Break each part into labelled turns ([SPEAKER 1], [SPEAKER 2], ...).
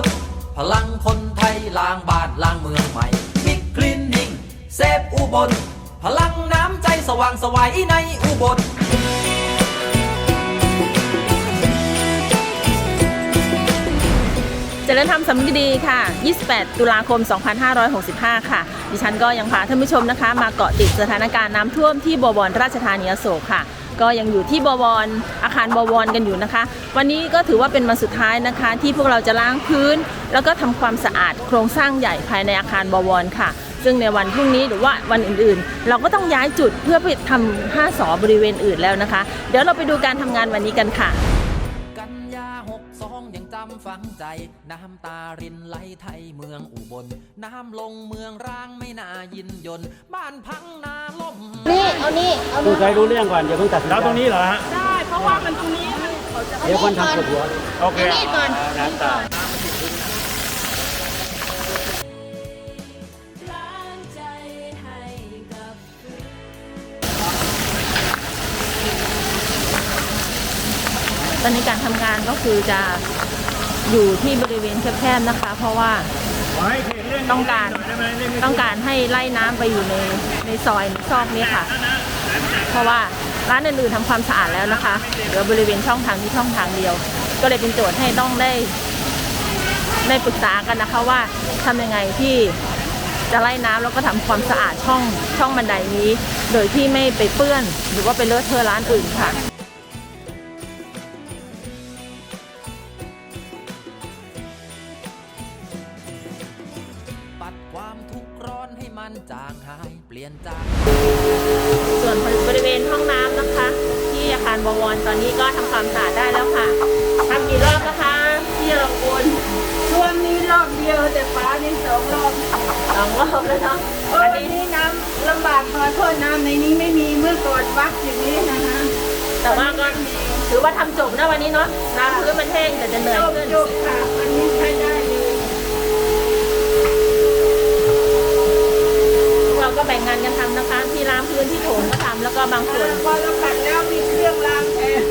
[SPEAKER 1] ลพลังคนไทยล้างบ้านล้างเมืองใหม่บิ๊กคลินนิ่งเซฟอุบล พลังน้ำใจสว่างสวัยในอุบล
[SPEAKER 2] เจริญธรรมสำนึกดีค่ะ 28 ตุลาคม 2565 ค่ะ ดิฉันก็ยังพาท่านผู้ชมนะคะ มาเกาะติดสถานการณ์น้ำท่วมที่บวรราชธานีอโศกค่ะ ก็ยังอยู่ที่บวรอาคารบวรกันอยู่นะคะ วันนี้ก็ถือว่าเป็นวันสุดท้ายนะคะ ที่พวกเราจะล้างพื้น แล้วก็ทำความสะอาดโครงสร้างใหญ่ภายในอาคารบวรค่ะ ซึ่งในวันพรุ่งนี้หรือว่าวันอื่นๆ เราก็ต้องย้ายจุดเพื่อไปทำห้าสอบริเวณอื่นแล้วนะคะ เดี๋ยวเราไปดูการทำงานวันนี้กันค่ะ
[SPEAKER 1] สองยังจำฝังใจ น้ำตารินไหลไทยเมืองอุบล น้ำลงเมืองร้างไม่น่ายินยนต์บ้านพังนาล่ม
[SPEAKER 2] นี่เอานี่เอา
[SPEAKER 3] ดูใจรู้เรื่องก่อนอย่าเพิ่งตัดสินใจ
[SPEAKER 4] แล้วตรงนี้เหรอฮะ
[SPEAKER 2] ได้ เพราะว่ามันตรงนี้มันเขาจะ
[SPEAKER 3] เดี๋ยวคนทำปวดหัว
[SPEAKER 4] โอเค
[SPEAKER 2] นี่ก่อน
[SPEAKER 4] น้ำตา
[SPEAKER 2] ตอนนี้การทำงานก็คือจะ อยู่ที่บริเวณแคบๆนะคะ เพราะว่า
[SPEAKER 4] ต้
[SPEAKER 2] องการต้องการให้ไล่น้ำไปอยู่ในในซอยในซอกนี้ค่ะ เพราะว่าร้านอื่นๆทำความสะอาดแล้วนะคะเหลือบริเวณช่องทางนี้ช่องทางเดียว ก็เลยเป็นโจทย์ให้ต้องได้ได้ปรึกษากันนะคะว่าทำยังไงที่จะไล่น้ำแล้วก็ทำความสะอาดช่องช่องบันไดนี้ โดยที่ไม่ไปเปื้อน หรือว่าไปเลอะเทอะร้านอื่นค่ะ
[SPEAKER 1] หายเปลี่ยนจาก
[SPEAKER 2] ส่วนบริเวณห้องน้ำนะคะ ที่อาคารบวรตอนนี้ก็ทำความสะอาดได้แล้วค่ะทำกี่รอบนะคะที่เราคุณ
[SPEAKER 5] ช่วงนี้รอบเดียวแต่ฟ้านี่สองรอบ
[SPEAKER 2] สองรอบแล้วเนาะ
[SPEAKER 5] เออวันนี้น้ำลำบากหน่อยเพราะน้ำในนี้ไม่มีเมื่อก่อนวัดอย่างนี้นะฮะ
[SPEAKER 2] แต่ว่าก็ถือว่าทำจบนะวันนี้เนาะน้ำพื้นมันแห้งแต่จะเหนื่อย
[SPEAKER 5] จบ
[SPEAKER 2] ขึ้น
[SPEAKER 5] จบค่ะวันนี้ใช้
[SPEAKER 2] กเราก็แบ่งงานกันทำนะคะ ที่ล้างพื้นที่โถงก็ทำแล้วก็บางส่วน
[SPEAKER 5] พอเราขัดแล้วมีเครื่องล้างแทน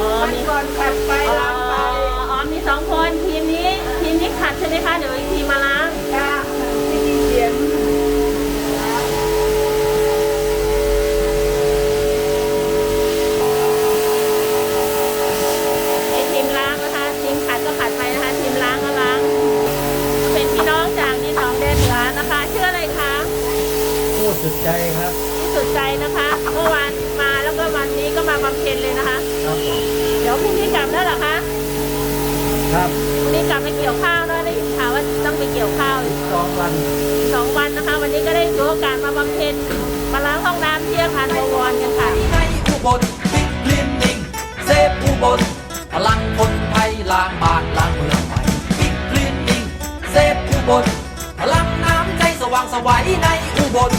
[SPEAKER 2] อ๋อ
[SPEAKER 5] วัน
[SPEAKER 2] มี
[SPEAKER 5] ก่อนขัดไป
[SPEAKER 2] อ๋อ
[SPEAKER 5] ล้างไป
[SPEAKER 2] อ๋อมีสองคนทีมนี้ทีมนี้ขัดใช่ไหมคะเดี๋ยวอีกทีมมาล้าง
[SPEAKER 5] สุ
[SPEAKER 2] ด
[SPEAKER 3] ใจครับ
[SPEAKER 2] ที่สุดใจนะคะ เมื่อวานมาแล้วก็วันนี้ก็มาบำเพ็ญเลยนะคะ
[SPEAKER 3] ครับผม
[SPEAKER 2] เดี๋ยวพรุ่งนี้กลับแล้วเหรอคะ
[SPEAKER 3] ครับ
[SPEAKER 2] พรุ่งนี้กลับไปเกี่ยวข้าวแล้วได้ยินข่าวว่าต้องไปเกี่ยวข้าวอีก
[SPEAKER 3] สองวัน
[SPEAKER 2] สองวันนะคะ วันนี้ก็ได้ถือโอกาสมาบำเพ็ญมาล้างห้องน้ำที่อาคารบวรกันค่ะ
[SPEAKER 1] ในอุบลบิ๊กคลินนิ่งเซฟอุบลพลังคนไทยล้างบ้านล้างเมืองใหม่บิ๊กคลินนิ่งเซฟอุบลพลังน้ำใจสว่างไสวัยในอุบล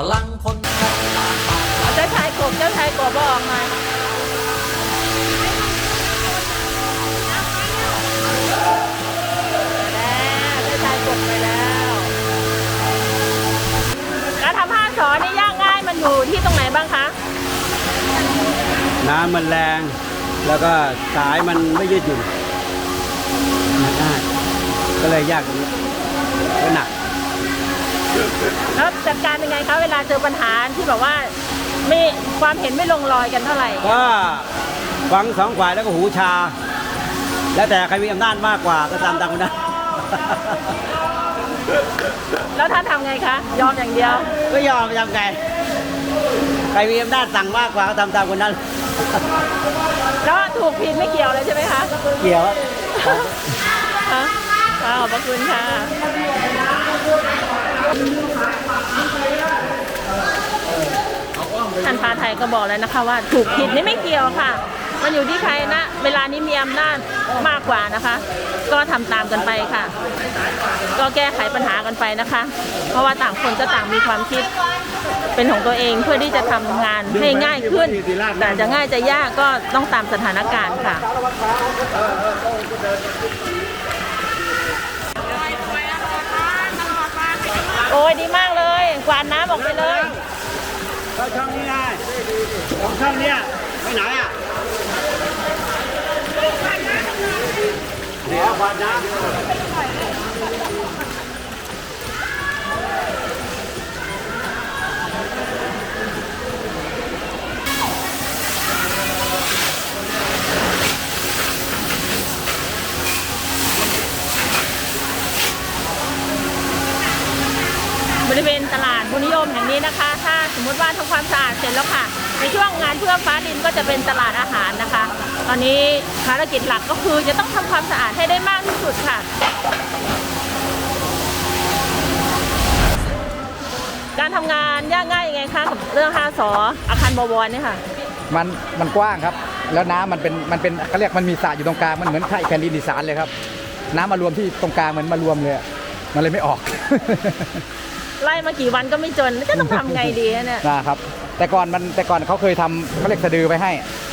[SPEAKER 1] ลพลังคนไทยล้างบ้าน
[SPEAKER 2] เอาเจ้าชายกบเจ้าชายกบบอกหน่อยแล้วเจ้าชายกบไปแล้วการทำห้าสอนนี่ยากง่ายมันอยู่ที่ตรงไหนบ้างคะ
[SPEAKER 3] น้ำมันแรง แล้วก็สายมันไม่ยืดหยุ่นหนักง่ายก็เลยยากตรงนี้ก็หนัก
[SPEAKER 2] แล้วจัดการยังไงคะเวลาเจอปัญหาที่แบบว่าไม่ความเห็นไม่ลงรอยกันเท่าไหร่
[SPEAKER 3] ก็ฟังสองฝ่ายแล้วก็หูชา แล้วแต่ใครมีอำนาจมากกว่าก็ตามตามคนนั้น
[SPEAKER 2] แล้วท่านทำไงคะยอมอย่างเดียว
[SPEAKER 3] ก็ยอมทำไงใครมีอำนาจสั่งมากกว่าก็ทำตามคนนั้น
[SPEAKER 2] แล้วถูกผิดไม่เกี่ยวเลยใช่ไหมคะ
[SPEAKER 3] เกี่ยวอะ
[SPEAKER 2] คะค่ะขอบพระคุณค่ะ ท่านพาไทยก็บอกแล้วนะคะว่าถูกผิดนี่ไม่เกี่ยวค่ะ มันอยู่ที่ใครนะ เวลานี้มีอำนาจมากกว่านะคะ ก็ทำตามกันไปค่ะ ก็แก้ไขปัญหากันไปนะคะ เพราะว่าต่างคนก็ต่างมีความคิดเป็นของตัวเองเพื่อที่จะทำงานให้ง่ายขึ้น แต่จะง่ายจะยากก็ต้องตามสถานการณ์ค่ะ โอ้ยดีมากเลยกวานน้ำออกไปเลย
[SPEAKER 3] เข้าช่องนี้ได้ของช่องเนี้ยไปไหนอะเดี๋ยววันนะ
[SPEAKER 2] มติว่าทำความสะอาดเสร็จแล้วค่ะ ในช่วงงานเพื่อฟ้าดินก็จะเป็นตลาดอาหารนะคะ ตอนนี้ภารกิจหลักก็คือจะต้องทำความสะอาดให้ได้มากที่สุดค่ะ การทำงานยากง่ายยังไงคะกับเรื่อง5สออาคารบวรเนี่ยค่ะ
[SPEAKER 6] มันมันกว้างครับ แล้วน้ำมันเป็นมันเป็นเขาเรียกมันมีสระอยู่ตรงกลางมันเหมือนไข่แผ่นดินอีสานเลยครับ น้ำมารวมที่ตรงกลางเหมือนมารวมเลยมันเลยไม่ออก
[SPEAKER 2] ไล่มากี่วันก็ไม่จนจะต้องทำไงดีเนี่ย
[SPEAKER 6] นะครับ แต่ก่อนมันแต่ก่อนเขาเคยทำเขาเรียกสะดือไว้ให้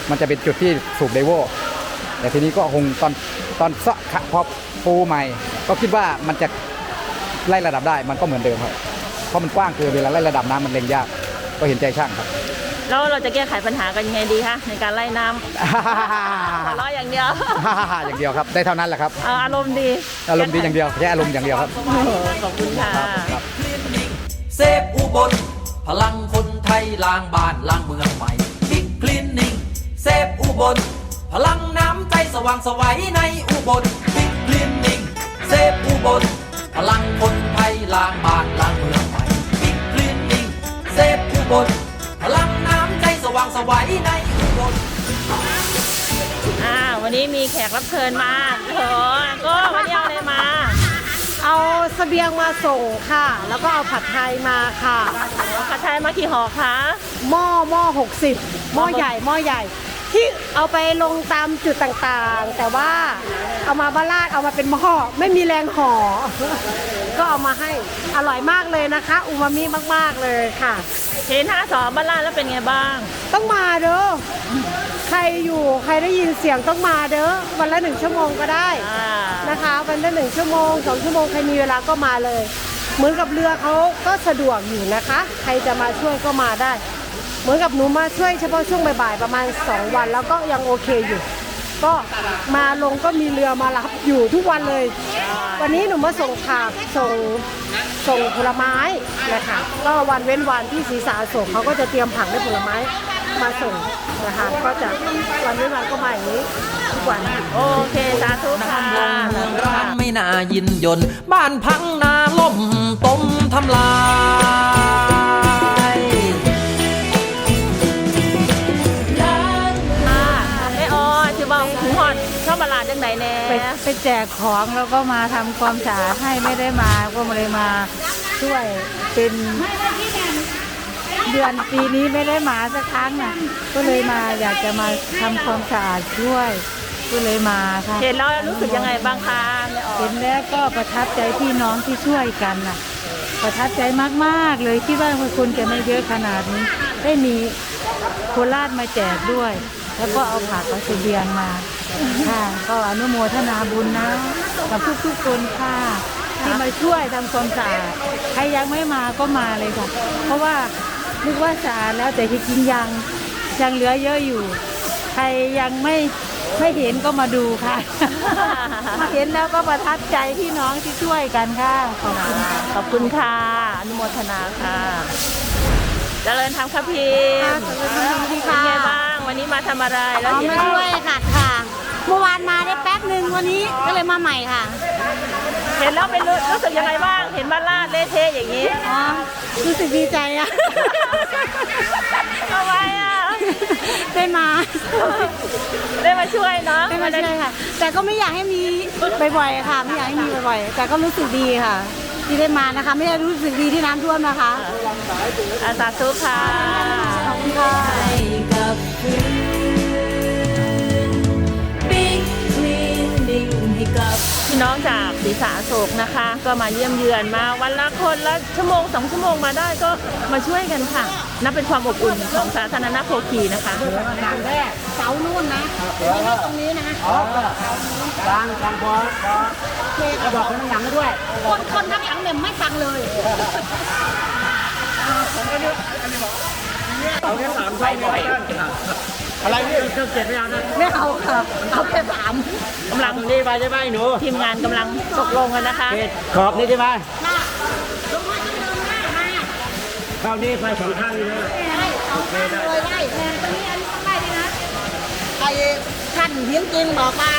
[SPEAKER 6] มันจะเป็นจุดที่สูบไดโวแต่ทีนี้ก็คงตอนตอนสะพอปูใหม่ ก็คิดว่ามันจะไล่ระดับได้มันก็เหมือนเดิมครับเพราะมันกว้างเกินเวลาไล่ระดับน้ำมันเล็งยากก็เห็นใจช่างครับ
[SPEAKER 2] แล้วเราจะแก้ไขปัญหากันยังไงดีคะในการไล่น้ำหัวเราะอย่างเดียว
[SPEAKER 6] อย่างเดียวครับได้เท่านั้นแหละครับ
[SPEAKER 2] เอาอารมณ์ดี
[SPEAKER 6] อารมณ์ดีอย่างเดียวแค่อารมณ์อย่างเดียวครับ
[SPEAKER 2] โอ้โหขอบคุณค่ะ
[SPEAKER 6] ครับ
[SPEAKER 1] เซฟอุบล พลังคนไทยล้างบ้านล้างเมืองใหม่บิ๊กคลีนนิ่งเซฟอุบล พลังน้ำใจสว่างสวัยในอุบลบิ๊กคลีนนิ่งเซฟอุบล พลังคนไทยล้างบ้านล้างเมืองใหม่บิ๊กคลีนนิ่งเซฟอุบล พลังน้ำใจสว่างสวัยในอุบล
[SPEAKER 2] อ่าวันนี้มีแขกรับเชิญมาโอ้โหก็วันนี้เอาอะไร มา
[SPEAKER 5] เอาเสบียงมาส่งค่ะ แล้วก็เอาผัดไทยมาค่ะ
[SPEAKER 2] ผัดไทยมากี่ห่อคะ
[SPEAKER 5] หม้อหม้อหกสิบหม้อใหญ่หม้อใหญ่ ที่เอาไปลงตามจุดต่างๆ แต่ว่าเอามาบ้านลาดเอามาเป็นหม้อไม่มีแรงห่อ ก็เอามาให้อร่อยมากเลยนะคะ อูมามิมากๆเลยค่ะ
[SPEAKER 2] เห็นห้าสอบ้านล่าดแล้วเป็นไงบ้าง
[SPEAKER 5] ต้องมาเด้อใครอยู่ใครได้ยินเสียงต้องมาเด้อวันละหนึ่งชั่วโมงก็ได้
[SPEAKER 2] อ่า
[SPEAKER 5] นะคะวันละหนึ่งชั่วโมงสองชั่วโมงใครมีเวลาก็มาเลย เหมือนกับเรือเขาก็สะดวกอยู่นะคะ ใครจะมาช่วยก็มาได้ เหมือนกับหนูมาช่วยเฉพาะช่วงบ่ายๆประมาณ 2 วันแล้วก็ยังโอเคอยู่ ก็มาลงก็มีเรือมารับอยู่ทุกวันเลย วันนี้หนูมาส่งผักส่งส่งผลไม้นะคะก็วันเว้นวันที่ศรีสาส่งเขาก็จะเตรียมผักและผลไม้ มาส่งนะคะ ก็จะวันเว้นวันก็มาอย่างนี้ทุกวัน
[SPEAKER 2] โอเคสาธุค่ะ
[SPEAKER 1] น้ำลงเมืองร้างไม่น่ายินยนต์บ้านพังนาล่มต้มทำลาย
[SPEAKER 2] ค่ะแม่ออชื่อว่าถึงหอดชอบมาลาดจังไหนแน่
[SPEAKER 7] ไปไปแจกของแล้วก็มาทำความสะอาดให้ไม่ได้มาก็เลยมาช่วยเป็น เดือนปีนี้ไม่ได้มาสักครั้งน่ะ ก็เลยมาอยากจะมาทำความสะอาดด้วย ก็เลยมาค่ะ
[SPEAKER 2] เห็นแล้วรู้สึกยังไงบ้างคะแม่ออ
[SPEAKER 7] เห็นแล้วก็ประทับใจพี่น้องที่ช่วยกันน่ะ ประทับใจมากๆเลยที่ว่าคนจะไม่เยอะขนาดนี้ ได้มีโคราชมาแจกด้วย แล้วก็เอาผักเอาเสบียงมาค่ะ ก็อนุโมทนาบุญนะกับทุกๆคนค่ะ ที่มาช่วยทำความสะอาดใครยังไม่มาก็มาเลยค่ะ เพราะว่า นึกว่าสะอาดแล้วแต่ที่จริงยังยังเหลือเยอะอยู่ ใครยังไม่ไม่เห็นก็มาดูค่ะ มาเห็นแล้วก็ประทับใจพี่น้องที่ช่วยกันค่ะ ขอบคุณค่ะ
[SPEAKER 2] ขอบคุณค่ะอนุโมทนาค่ะเจริญธรรมครับพี่
[SPEAKER 5] ค่ะเจริญธรรมค่ะ
[SPEAKER 2] เป็นไงบ้างวันนี้มาทำอะไรแล้ว
[SPEAKER 8] เอา
[SPEAKER 2] เห็น
[SPEAKER 8] มาช่วยค่ะค่ะ เมื่อวานมาได้แป๊บหนึ่งวันนี้ก็เลยมาใหม่ค่ะ
[SPEAKER 2] เห็นแล้วเป็นรู้รู้สึกยังไงบ้าง เห็นบ้านลาดเละเทะอย่างนี้
[SPEAKER 8] อ๋อรู้สึกดีใจอะ
[SPEAKER 2] ทำไมอะ
[SPEAKER 8] ได้มา
[SPEAKER 2] ได้มาช่วยเนาะ
[SPEAKER 8] ได้มาช่วยค่ะ แต่ก็ไม่อยากให้มีบ่อยๆค่ะ ไม่อยากให้มีบ่อยๆ แต่ก็รู้สึกดีค่ะ ที่ได้มานะคะ ไม่ได้รู้สึกดีที่น้ำท่วมนะคะ
[SPEAKER 2] อาสาธุค่ะ
[SPEAKER 8] ขอบคุณค่ะ
[SPEAKER 9] กับคืน Big Cleaning ให้กับ
[SPEAKER 2] พี่น้องจากศรีสาโศกนะคะ ก็มาเยี่ยมเยือนมาวันละคนละชั่วโมงสองชั่วโมงมาได้ก็มาช่วยกันค่ะนับเป็นความอบอุ่นของสาธารณโภคีนะคะ
[SPEAKER 8] เสานู่นนะไม่ใช่ตรงนี้นะ
[SPEAKER 3] กลางกลางพอพอบอกคนข้างหลังด้วย
[SPEAKER 8] คนคนข้างหลังเนี่ยไม่ฟังเลย
[SPEAKER 4] เอาแค่สามช่องพอท่านอะไรเนี่ยเครื่องเจ็ดไม่เอานะ
[SPEAKER 8] ไม่เอาค่ะ เอาแค่สาม
[SPEAKER 2] กำลัง
[SPEAKER 3] ตรงนี้ไปใช่ไหมหนู
[SPEAKER 2] ทีมงานกำลังตกลงกันนะคะ
[SPEAKER 3] เขตขอบนี้ใช่ไหม
[SPEAKER 8] ลงมาต้องเดินหน้ามา
[SPEAKER 3] เข้านี้ไปสองข้างนี้นะ
[SPEAKER 8] ได้เอาข้างเลยได้แทนตรงนี้อันนี้ต้องได้ด้วยนะไอ้ท่านเฮียงจริงบอกมา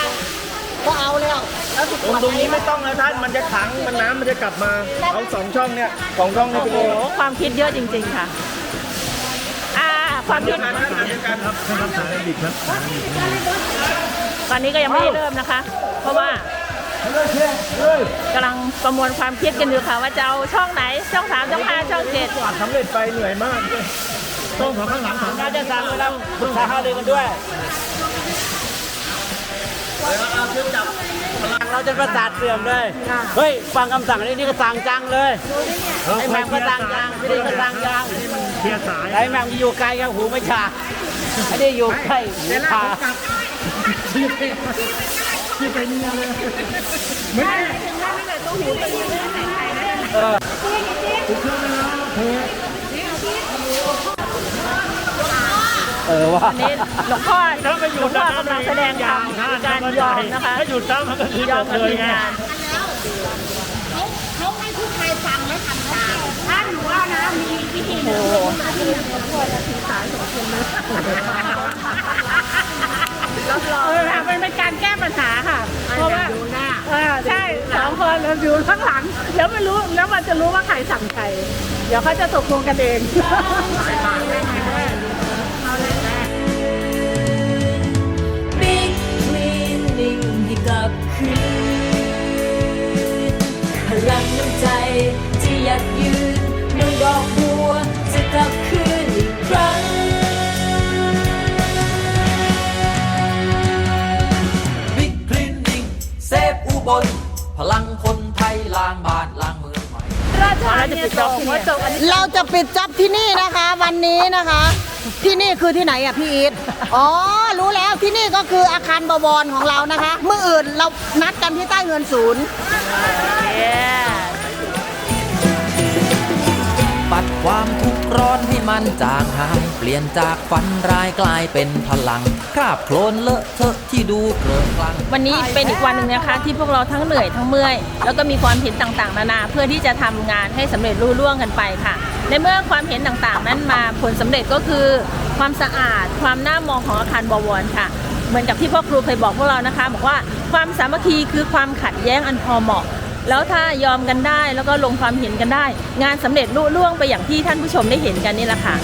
[SPEAKER 8] ก็เอาแล้วแล้วสุด
[SPEAKER 4] ตรงตรงนี้ไม่ต้องแล้วท่านมันจะขังมันน้ำมันจะกลับมาเอาสองช่องเนี่ยสองช่องนี่
[SPEAKER 2] โอ้
[SPEAKER 4] ไป
[SPEAKER 2] โห
[SPEAKER 4] เลย
[SPEAKER 2] ความคิดเยอะจริง ๆ ค่ะ
[SPEAKER 4] ฟันกันครับท่านรับสายบิดครับ
[SPEAKER 2] ตอนนี้ก็ยังไม่ได้เริ่มนะคะ เพราะว่ากำลังประมวลความคิดกันอยู่ค่ะ ว่าจะเอาช่องไหน ช่องสามช่องห้าช่องเจ็ด
[SPEAKER 4] กวาดสำเร็จไปเหนื่อยมากเลยต้องของข้างหลังสอง
[SPEAKER 3] น่าจะสั่งไว้แล้วปรึกษาหารือกันด้วยเราจะประสาทเสื่อมเลย เฮ้ย ฟังคำสั่งนี้นี่ก็สั่งจังเลยไอ้แม่ก็สั่งจังนี่ก็สั่งจัง
[SPEAKER 4] เคลียร์สาย
[SPEAKER 3] ไอ้แหม่มอยู่ไกลกับหูไม่ชาไอ้นี่อยู่ใกล้หูชาเออว่า
[SPEAKER 2] อันนี้หลวงพ่อหล
[SPEAKER 4] ถ้าวไป
[SPEAKER 2] ง
[SPEAKER 4] อยู่
[SPEAKER 2] พ่อกำลังแสดงธรรมการยอมนะคะ
[SPEAKER 4] ถ้าหยุดซ้ำมันก็คือยจ
[SPEAKER 2] อม
[SPEAKER 4] บ
[SPEAKER 2] กับ
[SPEAKER 4] เลย
[SPEAKER 2] ทีม
[SPEAKER 4] ไง
[SPEAKER 2] งาน
[SPEAKER 8] เขาเขาให้ผู้ชายฟังและทำตามท่านว่านะมีวิธีหนึ่งเออมันเป็นการแก้ปัญหาค่ะ เพราะว่าเออใช่สองคนเราอยู่ข้างหลัง แล้วไม่รู้แล้วมันจะรู้ว่าใครสั่งใครเดี๋ยวเขาจะตกลงกันเอง
[SPEAKER 9] บิ๊กคลีนนิ่งให้กลับคืนพลังน้ำใจที่อยากยืนเมือง ดอกบัวจะกลับคืนอีกครั้ง
[SPEAKER 1] บิ๊กคลินนิ่งเซฟอุบล พลังคนไทยล้างบ้านล้างเมืองใหม่
[SPEAKER 2] เราจะปิดจ็อบที่เนี่ย
[SPEAKER 8] เราจะปิดจ็อบที่นี่นะคะ วันนี้นะคะ ที่นี่คือที่ไหนอะพี่อีทอ๋อ รู้แล้วที่นี่ก็คืออาคารบวรของเรานะคะ เมื่ออื่นเรานัดกันที่ใต้เงินศูนย์
[SPEAKER 1] ปัด ร้อนให้มันจางหาย เปลี่ยนจากฝันร้ายกลายเป็นพลัง คราบโคลนเลอะเทอะที่ดูเกลื่อนกลัง
[SPEAKER 2] วันนี้เป็นอีกวันหนึ่งนะคะ ที่พวกเราทั้งเหนื่อยทั้งเมื่อย แล้วก็มีความเห็นต่างๆ นานาเพื่อที่จะทำงานให้สำเร็จรุ่ร่วงกันไปค่ะ ในเมื่อความเห็นต่างๆ นั้นมาผลสำเร็จก็คือ ความสะอาด ความน่ามองของอาคารบวรค่ะ เหมือนกับที่พ่อครูเคยบอกพวกเรานะคะ บอกว่าความสามัคคีคือความขัดแย้งอันพอเหมาะ แล้วถ้ายอมกันได้แล้วก็ลงความเห็นกันได้ งานสำเร็จรุ่ร่วงไปอย่างที่ท่านผู้ชมได้เห็นกันนี่แหละค่ะ